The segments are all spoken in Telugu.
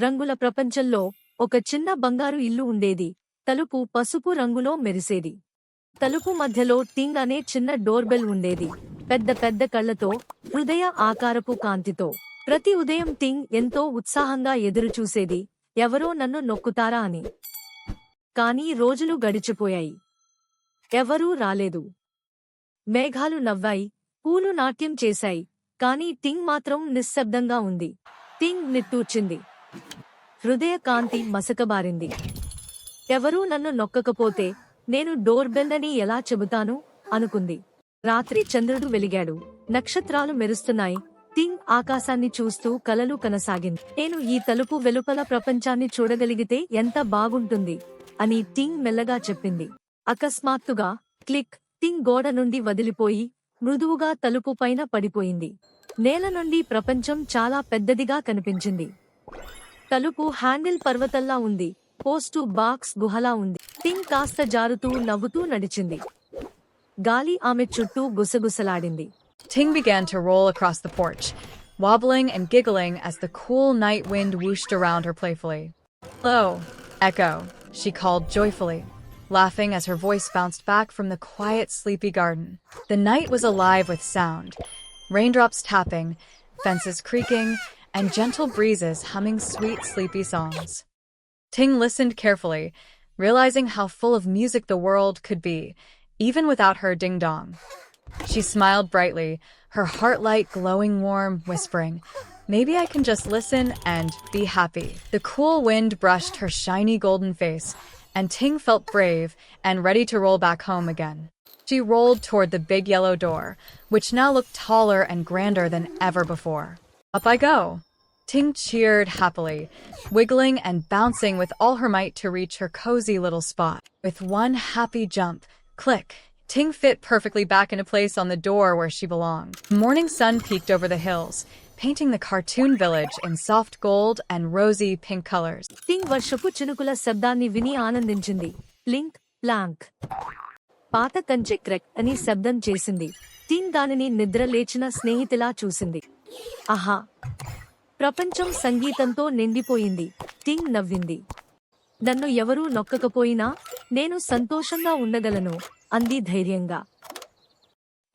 రంగుల ప్రపంచంలో ఒక చిన్న బంగారు ఇల్లు ఉండేది. తలుపు పసుపు రంగులో మెరిసేది. తలుపు మధ్యలో టింగ్ అనే చిన్న డోర్బెల్ ఉండేది. పెద్ద పెద్ద కళ్ళతో హృదయ ఆకారపు కాంతితో. ప్రతి ఉదయం టింగ్ ఎంతో ఉత్సాహంగా ఎదురుచూసేది. ఎవరో నన్ను నొక్కుతారా అని. కానీ రోజులు గడిచిపోయాయి. ఎవరూ రాలేదు. మేఘాలు నవ్వాయి. పూలు నాట్యం చేశాయి. కాని టింగ్ మాత్రం నిశ్శబ్దంగా ఉంది. టింగ్ నిట్టూర్చింది. హృదయ కాంతి మసకబారింది. ఎవరూ నన్ను నొక్కకపోతే నేను డోర్ బెల్ అని ఎలా చెబుతాను? అనుకుంది. రాత్రి చంద్రుడు వెలిగాడు. నక్షత్రాలు మెరుస్తున్నాయి. టింగ్ ఆకాశాన్ని చూస్తూ కలలు కనసాగింది. నేను ఈ తలుపు వెలుపల ప్రపంచాన్ని చూడగలిగితే ఎంత బాగుంటుంది? అని టింగ్ మెల్లగా చెప్పింది. అకస్మాత్తుగా క్లిక్ టింగ్ గోడ నుండి వదిలిపోయి మృదువుగా తలుపు పైన పడిపోయింది. నేల నుండి ప్రపంచం చాలా పెద్దదిగా కనిపించింది. తలుపు హ్యాండిల్ పర్వతల్లా ఉంది పోస్టు బాక్స్ గుహలా ఉంది టింగ్ కాస్త జారుతూ నవ్వుతూ నడిచింది గాలి ఆమె చుట్టూ గుసగుసలాడింది Ting began to roll across the porch, wobbling and giggling as the cool night wind whooshed around her playfully. Hello, Echo, she called joyfully, laughing as her voice bounced back from the quiet, sleepy garden. The night was alive with sound raindrops tapping, fences creaking, and gentle breezes humming sweet, sleepy songs. Ting listened carefully, realizing how full of music the world could be, even without her ding dong. She smiled brightly, her heart light glowing warm, whispering, Maybe I can just listen and be happy. The cool wind brushed her shiny golden face, and Ting felt brave and ready to roll back home again. She rolled toward the big yellow door, which now looked taller and grander than ever before. Up I go. Ting cheered happily, wiggling and bouncing with all her might to reach her cozy little spot. With one happy jump, click, Ting fit perfectly back into place on the door where she belonged. The morning sun peeked over the hills, painting the cartoon village in soft gold and rosy pink colors. టింగ్ వర్షపు చినుకుల శబ్దాన్ని విని ఆనందించింది ప్లింక్ ప్లాంక్ పాత కంచె క్రెక్ అని శబ్దం చేసింది టింగ్ దానిని నిద్ర లేచిన స్నేహితులా చూసింది ఆహా ప్రపంచం సంగీతంతో నిండిపోయింది. టింగ్ నవ్వింది. నన్ను ఎవరూ నొక్కకపోయినా నేను సంతోషంగా ఉండగలను అంది ధైర్యంగా.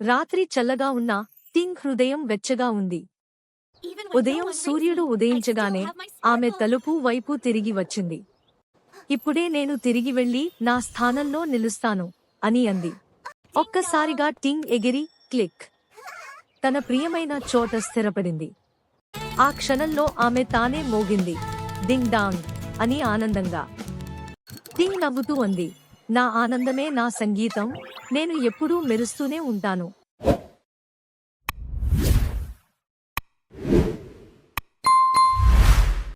రాత్రి చల్లగా ఉన్న టింగ్ హృదయం వెచ్చగా ఉంది. ఉదయం సూర్యుడు ఉదయించగానే ఆమె తలుపు వైపు తిరిగి వచ్చింది. ఇప్పుడే నేను తిరిగి వెళ్ళి నా స్థానంలో నిలుస్తాను అని అంది. ఒక్కసారిగా టింగ్ ఎగిరి క్లిక్. తన ప్రియమైన చోట స్థిరపడింది. ఆ క్షణంలో ఆమె తానే మోగింది. డింగ్ డాంగ్ అని ఆనందంగా. టింగ్ నవ్వుతూ అంది. నా ఆనందమే నా సంగీతం. నేను ఎప్పుడూ మెరుస్తూనే ఉంటాను.